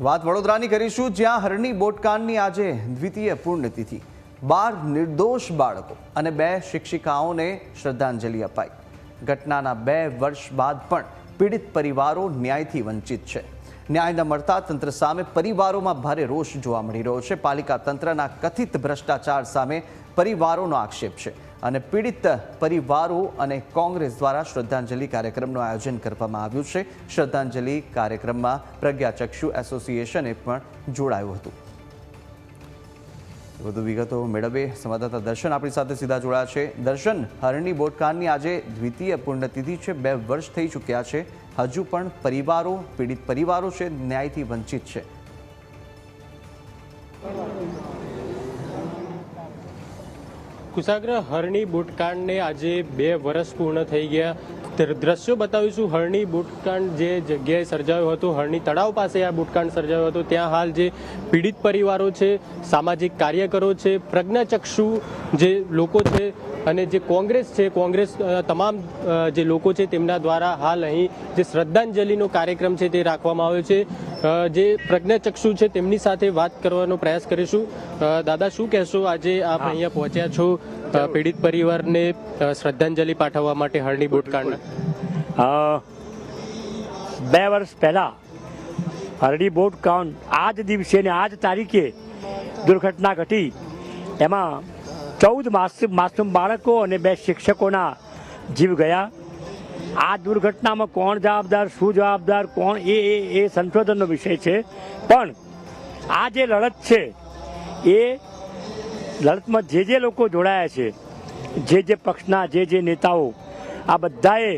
વાત વડોદરાની કરીશું, જ્યાં હરણી બોટકાનની આજે દ્વિતીય પુણ્યતિથિ. બાર નિર્દોષ બાળકો અને બે શિક્ષિકાઓને શ્રદ્ધાંજલિ અપાઈ. ઘટનાના બે વર્ષ બાદ પણ પીડિત પરિવારો ન્યાયથી વંચિત છે. ન્યાય ન મળતા તંત્ર સામે પરિવારોમાં ભારે રોષ જોવા મળી રહ્યો છે. પાલિકા તંત્રના કથિત ભ્રષ્ટાચાર સામે પરિવારોનો આક્ષેપ છે. અને પીડિત પરિવારો અને કોંગ્રેસ દ્વારા શ્રદ્ધાંજલિ કાર્યક્રમનું આયોજન કરવામાં આવ્યું છે. શ્રદ્ધાંજલિ કાર્યક્રમમાં પ્રજ્ઞાચક્ષુ એસોસિએશને પણ જોડાયું હતું. વધુ વિગતો મેળવે સંવાદદાતા દર્શન આપણી સાથે સીધા જોડાયા છે. દર્શન, હરણી બોટકાનની આજે દ્વિતીય પુણ્યતિથિ છે. બે વર્ષ થઈ ચૂક્યા છે. હજુ પણ પરિવારો, પીડિત પરિવારો છે, ન્યાયથી વંચિત છે. કુશાગ્ર હરણી બુટકાંડને આજે બે વર્ષ પૂર્ણ થઈ ગયા. દ્રશ્યો બતાવીશું. હરણી બુટકાંડ જે જગ્યાએ સર્જાયો હતો, હરણી તળાવ પાસે આ બુટકાંડ સર્જાયો હતો. ત્યાં હાલ જે પીડિત પરિવારો છે, સામાજિક કાર્યકરો છે, પ્રજ્ઞાચક્ષુ જે લોકો છે અને જે કોંગ્રેસ છે કોંગ્રેસ તમામ જે લોકો છે તેમના દ્વારા હાલ અહીં જે શ્રદ્ધાંજલિનો કાર્યક્રમ છે તે રાખવામાં આવ્યો છે. જે પ્રજ્ઞાચક્ષુ છે તેમની સાથે વાત કરવાનો પ્રયાસ કરીશું. દાદા શું કહેશો આજે આપ અહીંયા પહોંચ્યા છો? પીડિત પરિવારને શ્રદ્ધાંજલિ પાઠવવા માટે હળની બોટકાંડ બે વર્ષ પહેલા હરડી બોટ કાઉન્ટ આ જ દિવસે ને આ જ તારીખે દુર્ઘટના ઘટી. એમાં ચૌદ માસૂમ બાળકો અને બે શિક્ષકોના જીવ ગયા. આ દુર્ઘટનામાં કોણ જવાબદાર, શું જવાબદાર, કોણ એ એ સંશોધનનો વિષય છે. પણ આ જે લડત છે, એ લડતમાં જે જે લોકો જોડાયા છે, જે જે પક્ષના, જે જે નેતાઓ, આ બધાએ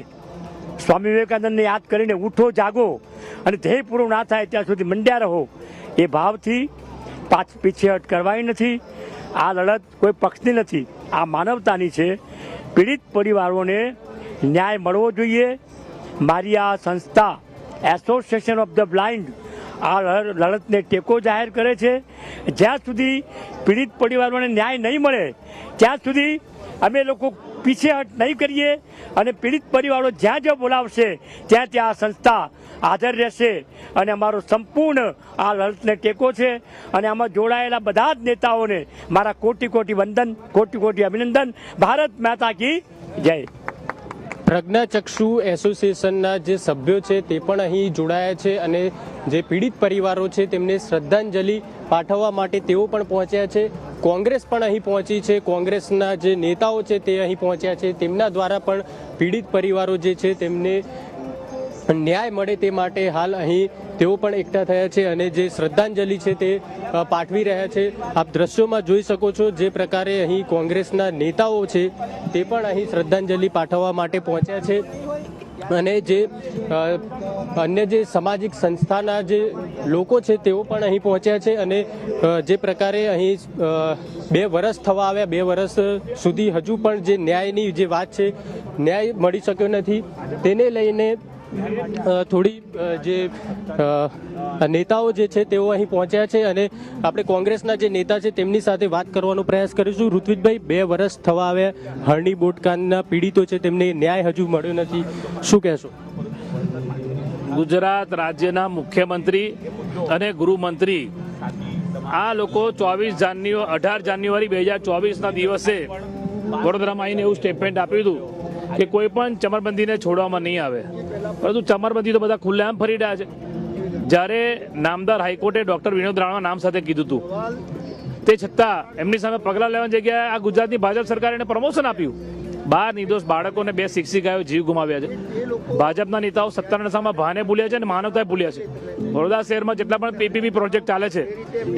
સ્વામી વિવેકાનંદને યાદ કરીને ઉઠો, જાગો અને ધ્યેય પૂરું ના થાય ત્યાં સુધી મંડ્યા રહો. એ ભાવથી પાછ પીછેહટ કરવાની નથી. આ લડત કોઈ પક્ષની નથી. આ માનવતાની છે. પીડિત પરિવારોને ન્યાય મળવો જોઈએ. મારી આ સંસ્થા એસોસિએશન ઓફ ધ બ્લાઇન્ડ આ લડ- લડતને ટેકો જાહેર કરે છે. જ્યાં સુધી પીડિત પરિવારોને ન્યાય નહીં મળે, ત્યાં સુધી અમે લોકો પીછેહટ નહીં કરીએ અને પીડિત પરિવારો જ્યાં જ્યાં બોલાવશે, ત્યાં ત્યાં આ સંસ્થા હાજર રહેશે. અને અમારો સંપૂર્ણ આ લડતને ટેકો છે અને આમાં જોડાયેલા બધા જ નેતાઓને મારા કોટી કોટી વંદન, કોટી કોટી અભિનંદન. ભારત માતા કી જય. પ્રજ્ઞાચક્ષુ એસોસિએશનના જે સભ્યો છે તે પણ અહીં જોડાયા છે અને જે પીડિત પરિવારો છે તેમને શ્રદ્ધાંજલિ પાઠવવા માટે તેઓ પણ પહોંચ્યા છે. કોંગ્રેસ પણ અહીં પહોંચી છે. કોંગ્રેસના જે નેતાઓ છે તે અહીં પહોંચ્યા છે. તેમના દ્વારા પણ પીડિત પરિવારો જે છે તેમને ન્યાય મળે તે માટે હાલ અહીં તેઓ પણ એકઠા થયા છે અને જે શ્રદ્ધાંજલિ છે તે પાઠવી રહ્યા છે. આપ દ્રશ્યોમાં જોઈ શકો છો જે પ્રકારે અહીં કોંગ્રેસના નેતાઓ છે તે પણ અહીં શ્રદ્ધાંજલિ પાઠવવા માટે પહોંચ્યા છે. અને જે અન્ય જે સામાજિક સંસ્થાના જે લોકો છે તેઓ પણ અહીં પહોંચ્યા છે અને જે પ્રકારે અહીં બે વર્ષ થવા આવ્યા, બે વર્ષ સુધી હજુ પણ જે ન્યાયની જે વાત છે, ન્યાય મળી શક્યો નથી. તેને લઈને થોડી જે નેતાઓ જે છે, તેઓ અહીં પહોંચ્યા છે અને આપણે કોંગ્રેસના જે નેતા છે, તેમની સાથે વાત કરવાનો પ્રયાસ કરીશું. ઋત્વિજભાઈ, બે વર્ષ થવા આવ્યા. હરણી બોટકાનના પીડિતો છે, તેમને ન્યાય હજુ મળ્યો નથી. શું કહેશો? ગુજરાત રાજ્યના મુખ્યમંત્રી અને ગૃહમંત્રી. આ લોકો ચોવીસ જાન્યુ અઢાર જાન્યુઆરી બે હજાર ચોવીસના દિવસે વડોદરામાં આવીને એવું સ્ટેટમેન્ટ આપ્યું હતું કે કોઈ પણ ચમરબંધીને છોડવામાં નહીં આવે. પરંતુ ચમરબંધી તો બધા ખુલ્લેઆમ ફરી રહ્યા છે. જ્યારે નામદાર હાઈકોર્ટે ડૉક્ટર વિનોદ રાણા નામ સાથે કીધું હતું, તે છતાં એમની સામે પગલાં લેવાની જગ્યાએ આ ગુજરાતની ભાજપ સરકારે એને પ્રમોશન આપ્યું. બાર નિર્દોષ બાળકોને બે શિક્ષિકાઓ જીવ ગુમાવ્યા છે. ભાજપના નેતાઓ સત્તાના નશામાં ભાને ભૂલ્યા છે અને માનવતાએ ભૂલ્યા છે. વડોદરા શહેરમાં જેટલા પણ પીપીપી પ્રોજેક્ટ ચાલે છે,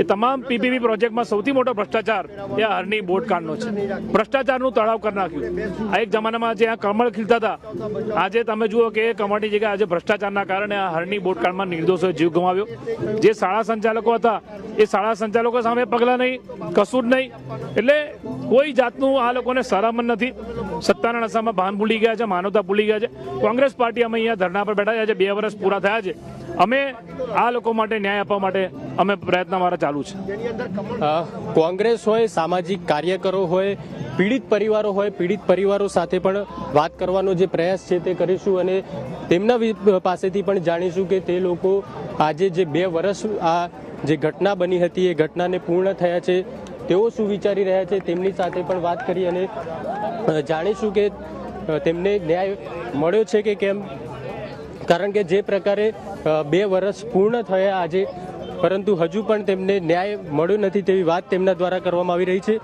એ તમામ પીપીપી પ્રોજેક્ટમાં સૌથી મોટો ભ્રષ્ટાચાર એ આ હરની બોટકાંડનો છે. ભ્રષ્ટાચારનું તળાવ કરી નાખ્યું. આ એક જમાનામાં જે આ કમળ ખીલતા હતા. આજે તમે જુઓ કે એ કમળની જગ્યાએ આજે ભ્રષ્ટાચારના કારણે આ હરની બોટકાંડમાં નિર્દોષોએ જીવ ગુમાવ્યો. જે શાળા સંચાલકો હતા, એ શાળા સંચાલકો સામે પગલાં નહીં કશું જ નહીં. એટલે કોઈ જાતનું આ લોકોને સારામન નથી. સત્તાના નશામાં ભાન ભૂલી ગયા છે, માનવતા ભૂલી ગયા છે. કોંગ્રેસ પાર્ટી અમે અહીંયા ધરણા પર બેઠા છે, બે વર્ષ પૂરા થયા છે. અમે આ લોકો માટે ન્યાય આપવા માટે અમે પ્રયત્ન અમારા ચાલુ છે. કોંગ્રેસ હોય, સામાજિક કાર્યકરો હોય, પીડિત પરિવારો હોય, પીડિત પરિવારો સાથે પણ વાત કરવાનો જે પ્રયાસ છે તે કરીશું અને તેમના પાસેથી પણ જાણીશું કે તે લોકો આજે જે બે વર્ષ આ જે ઘટના બની હતી, એ ઘટનાને પૂર્ણ થયા છે. તેઓ શું વિચારી રહ્યા છે તેમની સાથે પણ વાત કરી અને જાણીશું કે તેમને ન્યાય મળ્યો છે કે કેમ? કારણ કે જે પ્રકારે બે વર્ષ પૂર્ણ થયા આજે, પરંતુ હજુ પણ તેમને ન્યાય મળ્યો નથી તેવી વાત તેમના દ્વારા કરવામાં આવી રહી છે.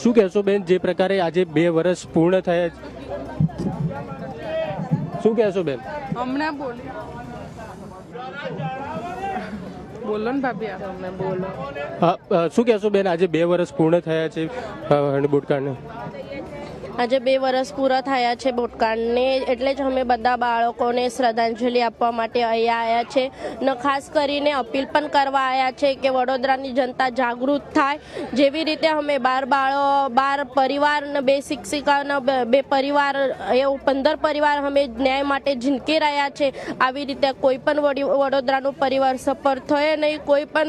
શું કહેશો બેન, જે પ્રકારે આજે બે વર્ષ પૂર્ણ થયા શું કહેશો બેન? હમણાં બોલી. બોલો ને ભાભી આ તમે બોલો. શું કહેશો બેન? આજે બે વર્ષ પૂર્ણ થયા છે હરણીબોટકાંડને આજે બે વર્ષ પૂરા થયા છે બોટકાંડને એટલે જ અમે બધા બાળકોને શ્રદ્ધાંજલિ આપવા માટે અહીંયા આવ્યા છે. ને ખાસ કરીને અપીલ પણ કરવા આવ્યા છે કે વડોદરાની જનતા જાગૃત થાય. જેવી રીતે અમે બાર બાળો, બાર પરિવાર ને બે શિક્ષિકાના બે- પરિવાર, એવું પંદર પરિવાર અમે ન્યાય માટે ઝીંકી રહ્યા છે. આવી રીતે કોઈ પણ વડી, વડોદરાનો પરિવાર સફળ થયે નહીં, કોઈ પણ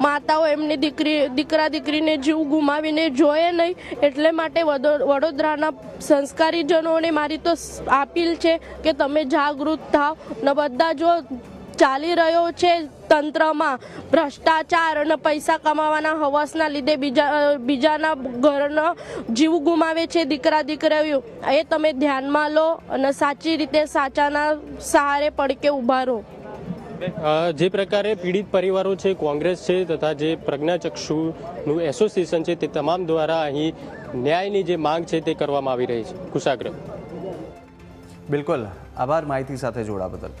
માતાઓ એમની દીકરી દીકરા દીકરીને જીવ ગુમાવીને જોઈએ નહીં. એટલે માટે વડો- વડોદરાના સંસ્કારીજનોને મારી તો અપીલ છે કે તમે જાગૃત થાવ. ને બધા જો ચાલી રહ્યો છે તંત્રમાં, ભ્રષ્ટાચાર અને પૈસા કમાવાના હવસના લીધે બીજા બીજાના ઘરનો જીવ ગુમાવે છે દીકરા દીકરીઓ. એ તમે ધ્યાનમાં લો અને સાચી રીતે સાચાના સહારે પડકે ઊભા રહો. જે પ્રકારે પીડિત પરિવારો છે, કોંગ્રેસ છે તથા જે પ્રજ્ઞાચક્ષુનું એસોસિએશન છે તે તમામ દ્વારા અહીં ન્યાયની જે માંગ છે તે કરવામાં આવી રહી છે. કુશાગ્ર બિલકુલ. આભાર માહિતી સાથે જોડા બદલ.